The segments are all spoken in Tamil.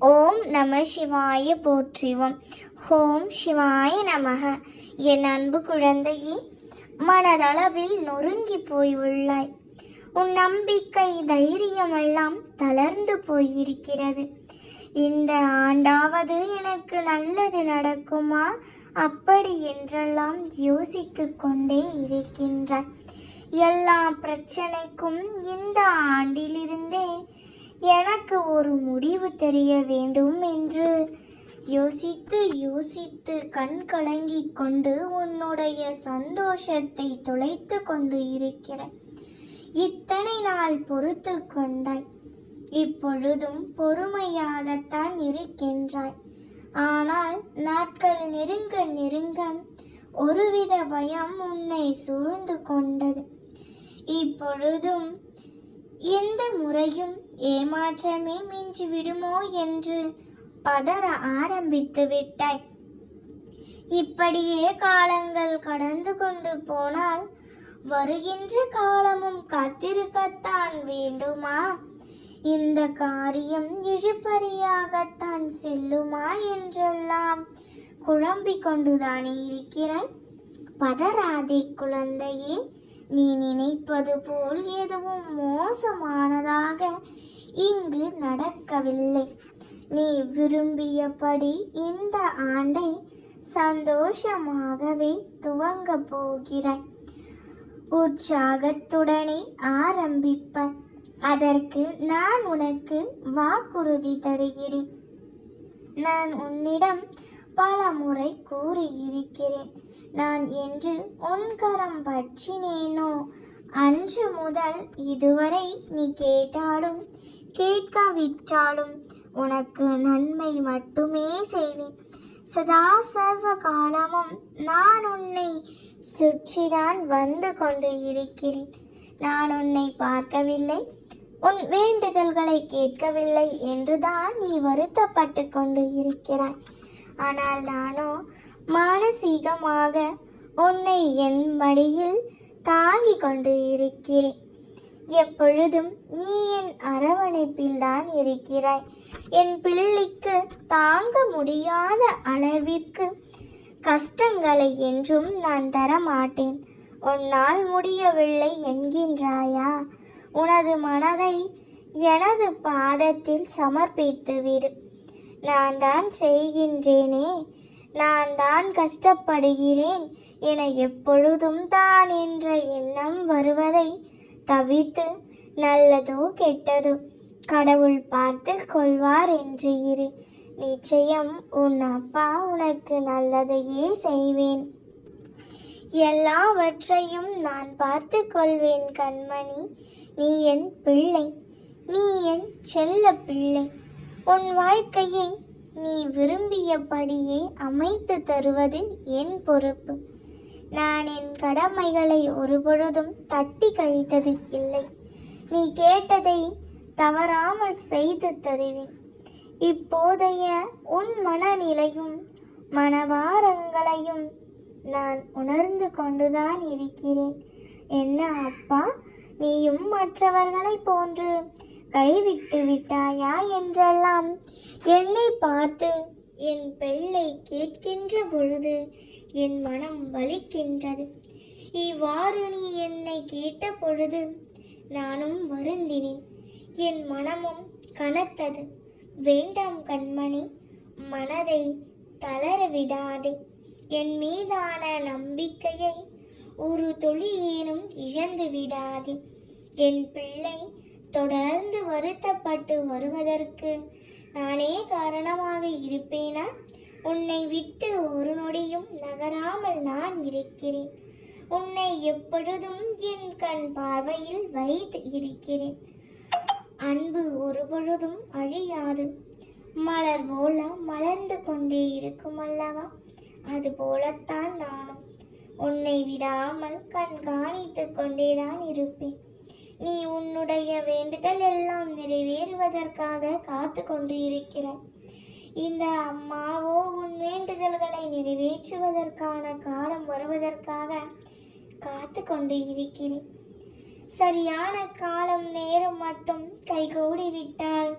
ஓம் நம சிவாய போற்றிவோம். ஓம் சிவாய நமக. என் அன்பு குழந்தையே மனதளவில் நொறுங்கி போய் உள்ளாய் உன் நம்பிக்கை தைரியமெல்லாம் தளர்ந்து போயிருக்கிறது. இந்த ஆண்டாவது எனக்கு நல்லது நடக்குமா? அப்படி என்றெல்லாம் யோசித்து கொண்டே இருக்கின்றாய். எல்லா பிரச்சனைக்கும் இந்த ஆண்டிலிருந்தே எனக்கு ஒரு முடிவு தெரிய வேண்டும் என்று யோசித்து யோசித்து கண் கலங்கிக் கொண்டு உன்னுடைய சந்தோஷத்தை தொலைத்து கொண்டு இருக்கிறேன். இத்தனை நாள் பொறுத்து கொண்டாய். இப்பொழுதும் பொறுமையாகத்தான் இருக்கின்றாய். ஆனால் நாட்கள் நெருங்க நெருங்க ஒருவித பயம் உன்னை சூழ்ந்து கொண்டது. இப்பொழுதும் எந்த முறையும் ஏமாற்றமே மிஞ்சி விடுமோ என்று பதற ஆரம்பித்து விட்டாய். இப்படியே காலங்கள் கடந்து கொண்டு போனால் வருகின்ற காலமும் காத்திருக்கத்தான் வேண்டுமா? இந்த காரியம் இழுபறியாகத்தான் செல்லுமா என்றெல்லாம் குழம்பிக் கொண்டுதானே இருக்கிறாய். பதறாதே குழந்தையே நீ நினைப்பது போல் எதுவும் மோசமானதாக இங்கு நடக்கவில்லை. நீ விரும்பியபடி இந்த ஆண்டை சந்தோஷமாகவே துவங்க போகிறாய். உற்சாகத்துடனே ஆரம்பிப்பாய் அதற்கு நான் உனக்கு வாக்குறுதி தருகிறேன். நான் உன்னிடம் பல முறை கூறியிருக்கிறேன். நான் என்று உன்கரம் பற்றினேனோ? அன்று முதல் இதுவரை நீ கேட்டாலும் கேட்காவிட்டாலும் உனக்கு நன்மை மட்டுமே செய்வேன். சதா சர்வ காலமும் நான் உன்னை சுற்றிதான் வந்து கொண்டு இருக்கிறேன். நான் உன்னை பார்க்கவில்லை உன் வேண்டுதல்களை கேட்கவில்லை என்றுதான் நீ வருத்தப்பட்டு கொண்டு இருக்கிறாய். ஆனால் நானோ மானசீகமாக உன்னை என் மடியில் தாங்கி கொண்டு இருக்கிறேன். எப்பொழுதும் நீ என் அரவணைப்பில் தான் இருக்கிறாய். என் பிள்ளைக்கு தாங்க முடியாத அளவிற்கு கஷ்டங்களை என்றும் நான் தர மாட்டேன் உன்னால் முடியவில்லை என்கின்றாயா? உனது மனதை எனது பாதத்தில் சமர்ப்பித்து விடு. நான் தான் செய்கின்றேனே. நான் தான் கஷ்டப்படுகிறேன். என எப்பொழுதும் தான் என்ற எண்ணம் வருவதை தவிர்த்து நல்லதோ கெட்டதோ கடவுள் பார்த்து கொள்வார் என்று இரு. நிச்சயம் உன் அப்பா உனக்கு நல்லதையே செய்வேன். எல்லாவற்றையும் நான் பார்த்து கொள்வேன் கண்மணி. நீ என் பிள்ளை நீ என் செல்ல பிள்ளை. உன் வாழ்க்கையை நீ விரும்பியபடியே அமைத்து தருவது என் பொறுப்பு. நான் என் கடமைகளை ஒருபொழுதும் தட்டி கழித்தது இல்லை. நீ கேட்டதை தவறாமல் செய்து தருவேன். இப்போதைய உன் மனநிலையும் மனவாரங்களையும் நான் உணர்ந்து கொண்டுதான் இருக்கிறேன். என்ன அப்பா? நீயும் மற்றவர்களைப் போன்று கைவிட்டு விட்டாயா என்றெல்லாம் என்னை பார்த்து என் பிள்ளை கேட்கின்ற பொழுது என் மனம் வலிக்கின்றது. இவ்வாறு நீ என்னை கேட்ட பொழுது நானும் வருந்தினேன். என் மனமும் கனத்தது. வேண்டாம் கண்மணி மனதை தளர விடாதே. என் மீதான நம்பிக்கையை ஒரு தொழியேனும் இழந்து விடாதே. என் பிள்ளை தொடர்ந்து வருத்தப்பட்டு வருவதற்கு நானே காரணமாக இருப்பேனா? உன்னை விட்டு ஒரு நொடியும் நகராமல் நான் இருக்கிறேன். உன்னை எப்பொழுதும் என் கண் பார்வையில் வைத்து இருக்கிறேன். அன்பு ஒருபொழுதும் அழியாது. மலர் போல மலர்ந்து கொண்டே இருக்கும் அல்லவா? அது போலத்தான் நானும். உன்னை விடாமல் கண்காணித்து கொண்டேதான் இருப்பேன். நீ உன்னுடைய வேண்டுதல் எல்லாம் நிறைவேறுவதற்காக காத்து கொண்டு இருக்கிறாய் இந்த அம்மாவோ உன் வேண்டுதல்களை நிறைவேற்றுவதற்கான காலம் வருவதற்காக காத்து கொண்டு இருக்கிறேன் சரியான காலம் நேரம் மட்டும் கைகூடி விட்டால்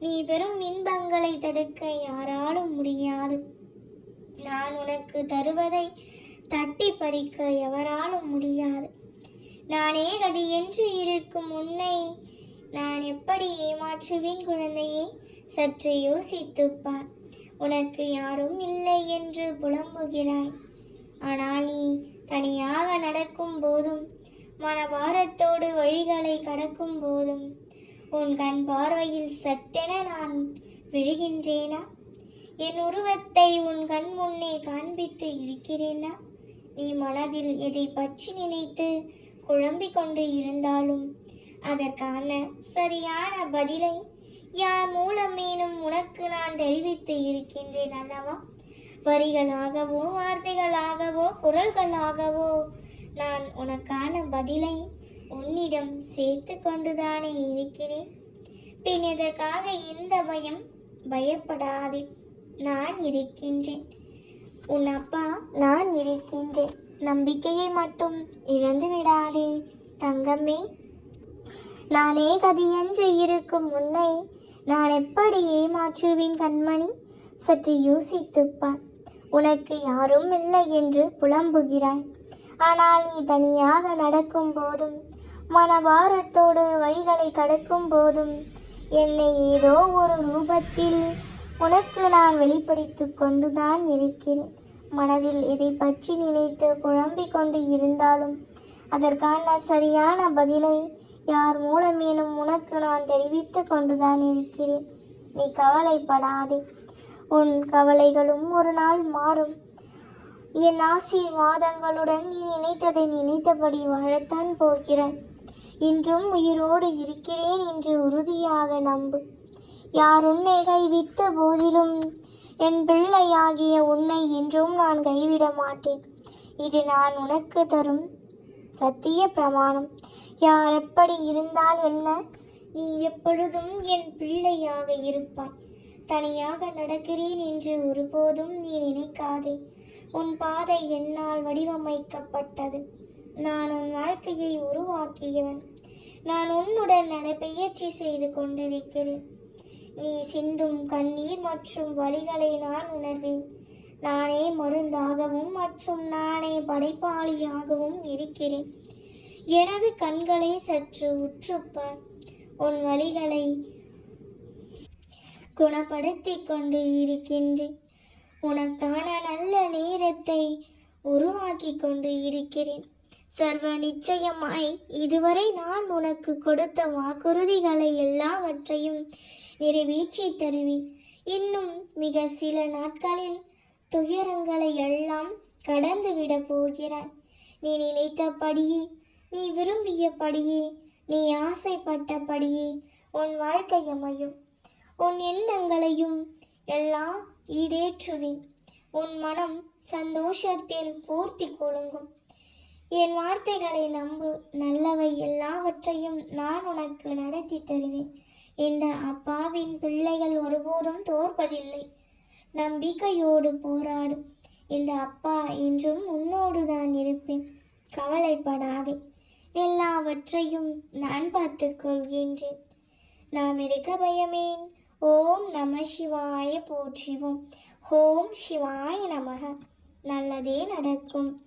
நீ பெறும் இன்பங்களை தடுக்க யாராலும் முடியாது. நான் உனக்கு தருவதை தட்டி பறிக்க எவராலும் முடியாது. நானே கதி என்று இருக்கும் உன்னை நான் எப்படி ஏமாற்றுவேன் குழந்தையே? சற்று யோசித்துப்பார். உனக்கு யாரும் இல்லை என்று புலம்புகிறாய். ஆனால் நீ தனியாக நடக்கும் போதும் மனபாரத்தோடு வழிகளை கடக்கும் போதும் உன் கண் பார்வையில் சட்டென நான் விழுகின்றேனா? என் உருவத்தை உன் கண் முன்னே காண்பித்து இருக்கிறேனா? நீ மனதில் எதை பற்றி நினைத்து குழம்பிக் கொண்டு இருந்தாலும் அதற்கான சரியான பதிலை யார் மூலமேனும் உனக்கு நான் தெரிவித்து இருக்கின்றேன் அல்லவா? வரிகளாகவோ வார்த்தைகளாகவோ குரல்களாகவோ நான் உனக்கான பதிலை உன்னிடம் சேர்த்து கொண்டுதானே இருக்கிறேன். பின் இதற்காக இந்த பயம்? பயப்படாதே நான் இருக்கின்றேன். உன் அப்பா நான் இருக்கின்றேன். நம்பிக்கையை மட்டும் இழந்து விடாதே தங்கமே. நானே கதியென்று இருக்கும் உன்னை நான் எப்படி ஏமாற்றுவேன் கண்மணி? சற்று யோசித்துப்பார். உனக்கு யாரும் இல்லை என்று புலம்புகிறாய். ஆனால் நீ தனியாக நடக்கும் போதும் மனபாரத்தோடு வழிகளை கடக்கும் போதும் என்னை ஏதோ ஒரு ரூபத்தில் உனக்கு நான் வெளிப்படுத்தி கொண்டுதான் இருக்கிறேன். மனதில் எதை பற்றி நினைத்து குழம்பிக் கொண்டு இருந்தாலும் அதற்கான சரியான பதிலை யார் மூலமேனும் உனக்கு நான் தெரிவித்து கொண்டுதான் இருக்கிறேன். நீ கவலைப்படாதே. உன் கவலைகளும் ஒரு நாள் மாறும். என் ஆசீர்வாதங்களுடன் நீ நினைத்ததை நினைத்தபடி வாழத்தான் போகிறேன். இன்றும் உயிரோடு இருக்கிறேன் என்று உறுதியாக நம்பு. யார் உன்னை கைவிட்ட போதிலும் என் பிள்ளையாகிய உன்னை என்றும் நான் கைவிட மாட்டேன். இது நான் உனக்கு தரும் சத்திய பிரமாணம். யார் எப்படி இருந்தால் என்ன? நீ எப்பொழுதும் என் பிள்ளையாக இருப்பாய். தனியாக நடக்கிறேன் என்று ஒருபோதும் நீ நினைக்காதே. உன் பாதை என்னால் வடிவமைக்கப்பட்டது. நான் உன் வாழ்க்கையை உருவாக்கியவன். நான் உன்னுடன் நடைபெயர்ச்சி செய்து கொண்டிருக்கிறேன். நீ சிந்தும் கண்ணீர் மற்றும் வலிகளை நான் உணர்வேன். நானே மருந்தாகவும் மற்றும் நானே படைப்பாளியாகவும் இருக்கிறேன். எனது கண்களை சற்று உற்றுப்பார். உன் வழிகளை குணப்படுத்திக் கொண்டு இருக்கின்றேன். உனக்கான நல்ல நேரத்தை உருவாக்கி கொண்டு இருக்கிறேன். சர்வ நிச்சயமாய் இதுவரை நான் உனக்கு கொடுத்த வாக்குறுதிகளை எல்லாவற்றையும் நிறைவேற்றி தருவேன். இன்னும் மிக சில நாட்களில் துயரங்களை எல்லாம் கடந்து விட போகிறாய். நீ நினைத்தபடியே நீ விரும்பியபடியே நீ ஆசைப்பட்டபடியே உன் வாழ்க்கை அமையும். உன் எண்ணங்களையும் எல்லாம் ஈடேற்றுவேன். உன் மனம் சந்தோஷத்தில் பூர்த்தி கொழுங்கும் என் வார்த்தைகளை நம்பு. நல்லவை எல்லாவற்றையும் நான் உனக்கு நடத்தி தருவேன். இந்த அப்பாவின் பிள்ளைகள் ஒருபோதும் தோற்பதில்லை. நம்பிக்கையோடு போராடு இந்த அப்பா என்றும் உன்னோடு தான் இருப்பேன். கவலைப்படாதே. எல்லாவற்றையும் நான் பார்த்துக் கொள்கின்றேன். நாம் இருக்க பயமேன். ஓம் நம சிவாய போற்றிவோம். ஓம் சிவாய நமக. நல்லதே நடக்கும்.